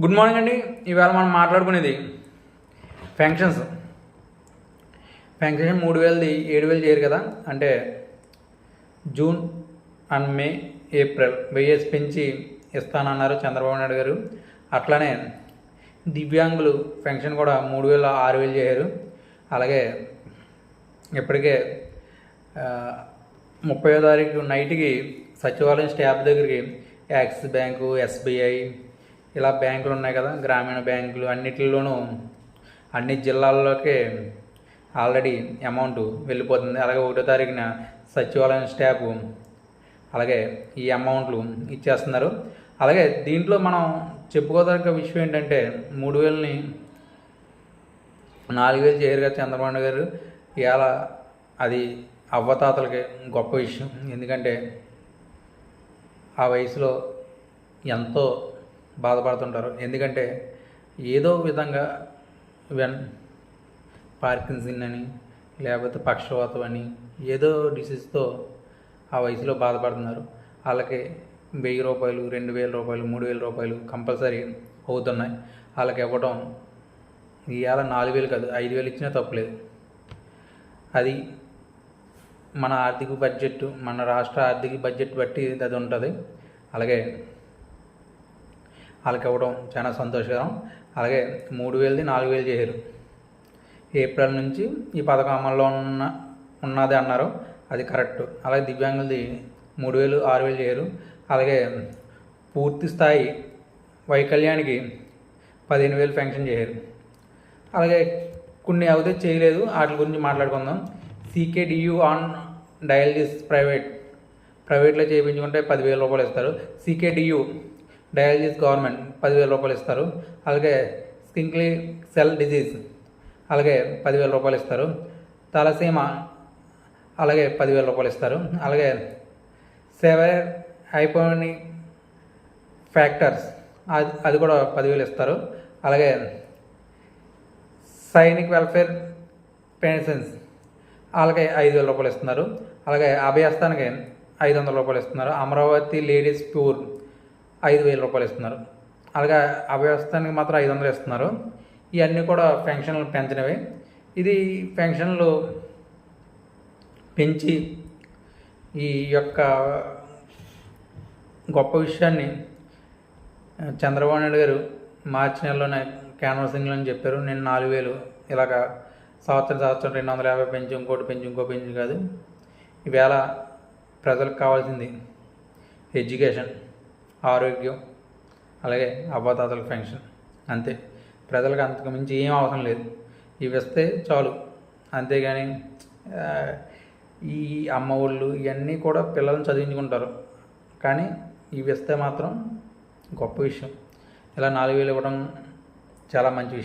Good morning అండి. ఇవాళ మనం మాట్లాడుకునేది ఫంక్షన్స్. ఫంక్షన్ మూడు వేలది ఏడు వేలు చేయరు కదా? అంటే జూన్ అండ్ మే ఏప్రిల్ వెయ్యేసి పెంచి ఇస్తానన్నారు చంద్రబాబు నాయుడు గారు. అట్లానే దివ్యాంగులు పెన్షన్ కూడా మూడు వేల ఆరు వేలు చేయరు అలాగే ఇప్పటికే ముప్పై ముప్పయో తారీఖు నైట్కి సచివాలయం స్టాఫ్ దగ్గరికి యాక్సిస్ బ్యాంకు ఎస్బీఐ ఇలా బ్యాంకులు ఉన్నాయి కదా గ్రామీణ బ్యాంకులు అన్నిటిలోనూ అన్ని జిల్లాల్లోకి ఆల్రెడీ అమౌంట్ వెళ్ళిపోతుంది. అలాగే ఒకటో తారీఖున సచివాలయం స్టాఫ్ అలాగే ఈ అమౌంట్లు ఇచ్చేస్తున్నారు. అలాగే దీంట్లో మనం చెప్పుకోదగ్గ విషయం ఏంటంటే మూడు వేలని నాలుగు వేలు చేయరుగా చంద్రబాబు గారు. ఇవాళ అది అవ్వతాతలకి గొప్ప విషయం. ఎందుకంటే ఆ వయసులో ఎంతో బాధపడుతుంటారు. ఎందుకంటే ఏదో విధంగా వెన్ పార్కిన్సిన్ అని లేకపోతే పక్షవాతం అని ఏదో డిసీజ్తో ఆ వయసులో బాధపడుతున్నారు. వాళ్ళకి వెయ్యి రూపాయలు రెండు వేల రూపాయలు మూడు వేల రూపాయలు కంపల్సరీ అవుతున్నాయి. వాళ్ళకి ఇవ్వడం ఇవాళ నాలుగు వేలు కాదు ఐదు వేలు ఇచ్చినా తప్పులేదు అది మన ఆర్థిక బడ్జెట్ మన రాష్ట్ర ఆర్థిక బడ్జెట్ బట్టి అది ఉంటుంది. అలాగే వాళ్ళకి ఇవ్వడం చాలా సంతోషకరం. అలాగే మూడు వేలది నాలుగు వేలు చేశారు. ఏప్రిల్ నుంచి ఈ పథకం అమల్లో ఉన్న ఉన్నది అన్నారు. అది కరెక్ట్. అలాగే దివ్యాంగులది మూడు వేలు ఆరు వేలు చేయరు అలాగే పూర్తి స్థాయి వైకల్యానికి పదిహేను వేలు పెన్షన్ చేయరు అలాగే కొన్ని అయితే చేయలేదు. వాటి గురించి మాట్లాడుకుందాం. సీకేడియు ఆన్ డయాలసిస్ ప్రైవేట్ ప్రైవేట్లో చేయించుకుంటే పదివేల రూపాయలు ఇస్తారు. సీకేడియు డయాలసిస్ గవర్నమెంట్ పదివేల రూపాయలు ఇస్తారు. అలాగే స్కింక్లీ సెల్ డిజీజ్ అలాగే పదివేల రూపాయలు ఇస్తారు. తలసీమ అలాగే పదివేల రూపాయలు ఇస్తారు. అలాగే సెవెర్ హైపోని ఫ్యాక్టర్స్ అది అది కూడా పదివేలు ఇస్తారు. అలాగే సైనిక్ వెల్ఫేర్ పెన్షన్స్ అలాగే ఐదు వేల రూపాయలు ఇస్తున్నారు. అలాగే అభయస్థానికి ఐదు వందల రూపాయలు ఇస్తున్నారు. అమరావతి లేడీస్ ప్యూర్ ఐదు వేల రూపాయలు ఇస్తున్నారు. అలాగే అభ్యవస్థానికి మాత్రం ఐదు వందలు ఇస్తున్నారు. ఇవన్నీ కూడా పెన్షన్లు పెంచినవి. ఇది పెన్షన్లు పెంచి ఈ యొక్క గొప్ప విషయాన్ని చంద్రబాబు నాయుడు గారు మార్చి నెలలోనే క్యాన్వాసింగ్లో అని చెప్పారు. నేను నాలుగు వేలు ఇలాగ సంవత్సరం సంవత్సరం రెండు వందల యాభై పెంచి ఇంకోటి పెంచి ఇంకో పెంచి కాదు. ఈవేళ ప్రజలకు కావాల్సింది ఎడ్యుకేషన్. ఆరోగ్యం అలాగే అవ్వాతాతలకు పెన్షన్ అంతే. ప్రజలకు అంతకు మించి ఏం అవసరం లేదు. ఇవి ఇస్తే చాలు. అంతేగాని ఈ అమ్మ ఒళ్ళు ఇవన్నీ కూడా పిల్లల్ని చదివించుకుంటారు. కానీ ఇవి ఇస్తే మాత్రం గొప్ప విషయం. ఇలా నాలుగు వేలు ఇవ్వడం చాలా మంచి విషయం.